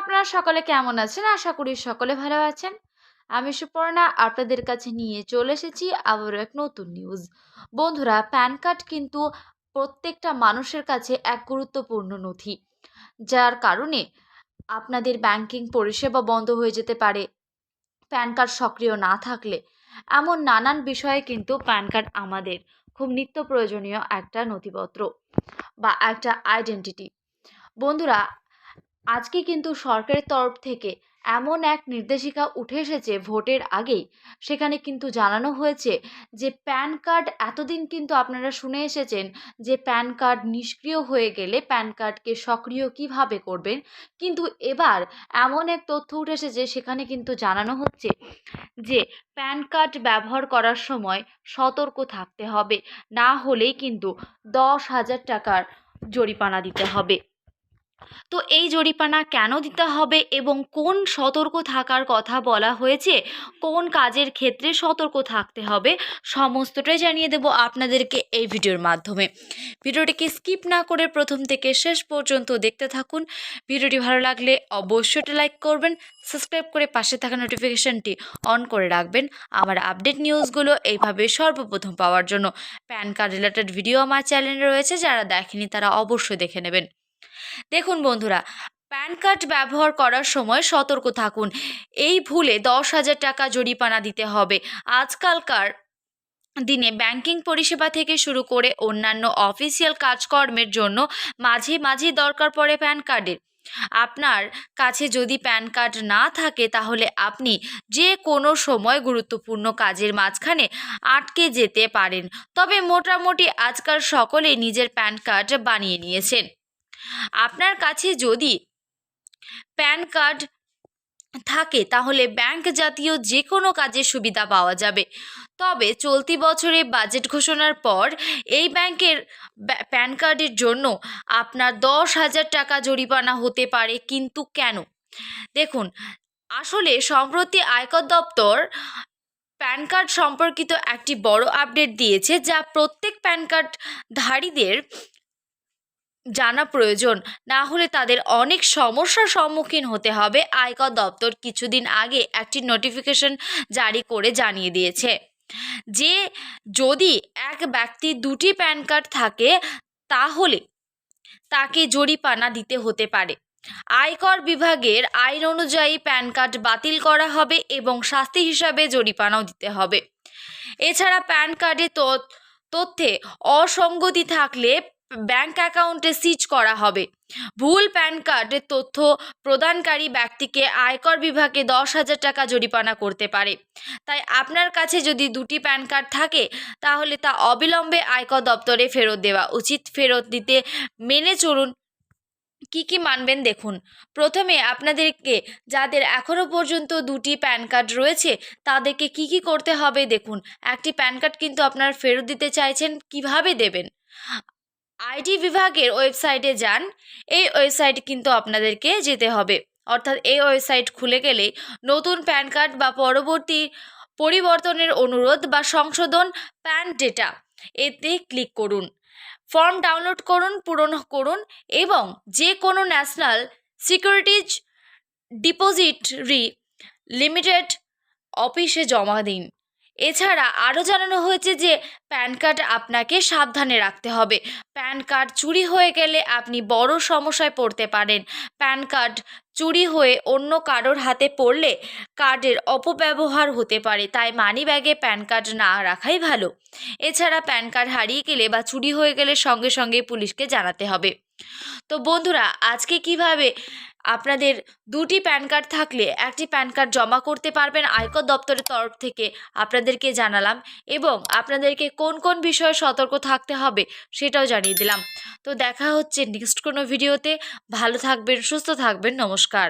আপনারা সকলে কেমন আছেন? আশা করি সকলে ভালো আছেন। আমি সুপর্ণা, আপনাদের কাছে নিয়ে চলে এসেছি আবারও এক নতুন নিউজ বন্ধুরা, প্যান কার্ড কিন্তু প্রত্যেকটা মানুষের কাছে এক গুরুত্বপূর্ণ নথি। যার কারণে আপনাদের ব্যাংকিং পরিষেবা বন্ধ হয়ে যেতে পারে, প্যান কার্ড সক্রিয় না থাকলে। এমন নানান বিষয়ে কিন্তু প্যান কার্ড আমাদের খুব নিত্য প্রয়োজনীয় একটা নথিপত্র বা একটা আইডেন্টিটি বন্ধুরা আজকে কিন্তু সরকারের তরফ থেকে এমন এক নির্দেশিকা উঠে এসেছে ভোটের আগেই। সেখানে কিন্তু জানানো হয়েছে যে, প্যান কার্ড এতদিন কিন্তু আপনারা শুনে এসেছেন যে, প্যান কার্ড নিষ্ক্রিয় হয়ে গেলে প্যান কার্ডকে সক্রিয় কীভাবে করবেন? কিন্তু এবার এমন এক তথ্য উঠে এসেছে, সেখানে কিন্তু জানানো হচ্ছে যে, প্যান কার্ড ব্যবহার করার সময় সতর্ক থাকতে হবে। না হলেই কিন্তু দশ হাজার টাকার জরিমানা দিতে হবে। তো এই জরিপানা কেন দিতে হবে এবং কোন সতর্ক থাকার কথা বলা হয়েছে? কোন কাজের ক্ষেত্রে সতর্ক থাকতে হবে? সমস্তটাই জানিয়ে দেব আপনাদেরকে এই ভিডিওর মাধ্যমে। ভিডিওটিকে স্কিপ না করে প্রথম থেকে শেষ পর্যন্ত দেখতে থাকুন। ভিডিওটি ভালো লাগলে অবশ্যই লাইক করবেন, সাবস্ক্রাইব করে পাশে থাকা নোটিফিকেশানটি অন করে রাখবেন। আমার আপডেট নিউজগুলো এইভাবে সর্বপ্রথম পাওয়ার জন্য। প্যান কার্ড রিলেটেড ভিডিও আমার চ্যানেলে রয়েছে, যারা দেখেনি তারা অবশ্যই দেখে নেবেন। দেখুন বন্ধুরা, প্যান কার্ড ব্যবহার করার সময় সতর্ক থাকুন। এই ভুলে দশ হাজার টাকা জরিমানা দিতে হবে। আজকালকার দিনে ব্যাংকিং পরিষেবা থেকে শুরু করে অন্যান্য অফিসিয়াল কাজকর্মের জন্য মাঝে মাঝে দরকার পড়ে প্যান কার্ডের। আপনার কাছে যদি প্যান কার্ড না থাকে তাহলে আপনি যে কোনো সময় গুরুত্বপূর্ণ কাজের মাঝখানে আটকে যেতে পারেন। তবে মোটামুটি আজকাল সকলেই নিজের প্যান কার্ড বানিয়ে নিয়েছেন। আপনার কাছে যদি প্যান কার্ড থাকে, তাহলে ব্যাংক জাতীয় যে কোনো কাজের সুবিধা পাওয়া যাবে। তবে চলতি বছরে বাজেট ঘোষণার পর এই ব্যাংকের প্যান কার্ডের জন্য আপনার দশ হাজার টাকা জরিমানা হতে পারে। কিন্তু কেন? দেখুন, আসলে সম্প্রতি আয়কর দপ্তর প্যান কার্ড সম্পর্কিত একটি বড় আপডেট দিয়েছে, যা প্রত্যেক প্যান কার্ডধারীদের জানা প্রয়োজন। না হলে তাদের অনেক সমস্যার সম্মুখীন হতে হবে, আয়কর দপ্তর কিছুদিন আগে একটি নোটিফিকেশন জারি করে জানিয়ে দিয়েছে। যে যদি এক ব্যক্তি দুটি প্যান কার্ড থাকে, তাহলে তাকে জরিপানা দিতে হতে পারে। আয়কর বিভাগের আইন অনুযায়ী প্যান কার্ড বাতিল করা হবে এবং শাস্তি হিসাবে জরিপানাও দিতে হবে। এছাড়া প্যান কার্ডে তথ্যে অসঙ্গতি থাকলে ব্যাংক অ্যাকাউন্টে সিজ করা হবে। ভুল প্যান কার্ডের তথ্য প্রদানকারী ব্যক্তিকে আয়কর বিভাগে দশ হাজার টাকা জরিমানা করতে পারে। তাই আপনার কাছে যদি দুটি প্যান কার্ড থাকে, তাহলে তা অবিলম্বে আয়কর দপ্তরে ফেরত দেওয়া উচিত। ফেরত দিতে মেনে চলুন। কি কি মানবেন দেখুন। প্রথমে আপনাদেরকে, যাদের এখনও পর্যন্ত দুটি প্যান কার্ড রয়েছে, তাদেরকে কি কি করতে হবে দেখুন। একটি প্যান কার্ড কিন্তু আপনার ফেরত দিতে চাইছেন, কীভাবে দেবেন? আইডি বিভাগের ওয়েবসাইটে যান। এই ওয়েবসাইট কিন্তু আপনাদেরকে যেতে হবে। অর্থাৎ এই ওয়েবসাইট খুলে গেলে নতুন প্যান কার্ড বা পরবর্তী পরিবর্তনের অনুরোধ বা সংশোধন প্যান ডেটা এতে ক্লিক করুন। ফর্ম ডাউনলোড করুন, পূরণ করুন এবং যে কোনো ন্যাশনাল সিকিউরিটিজ ডিপোজিটরি লিমিটেড অফিসে জমা দিন। এছাড়া আরও জানানো হয়েছে যে প্যান কার্ড আপনাকে সাবধানে রাখতে হবে। প্যান কার্ড চুরি হয়ে গেলে আপনি বড় সমস্যায় পড়তে পারেন। প্যান কার্ড চুরি হয়ে অন্য কারোর হাতে পড়লে কার্ডের অপব্যবহার হতে পারে, তাই মানি ব্যাগে প্যান কার্ড না রাখাই ভালো। এছাড়া প্যান কার্ড হারিয়ে গেলে বা চুরি হয়ে গেলে সঙ্গে সঙ্গে পুলিশকে জানাতে হবে। তো বন্ধুরা, আজকে কীভাবে আপনাদের দুটি প্যান কার্ড থাকলে একটি প্যান কার্ড জমা করতে পারবেন আয়কর দপ্তরের তরফ থেকে। আপনাদেরকে জানালাম এবং আপনাদেরকে কোন কোন বিষয়ে সতর্ক থাকতে হবে সেটাও জানিয়ে দিলাম। তো দেখা হচ্ছে নেক্সট কোনো ভিডিওতে ভালো থাকবেন, সুস্থ থাকবেন। নমস্কার।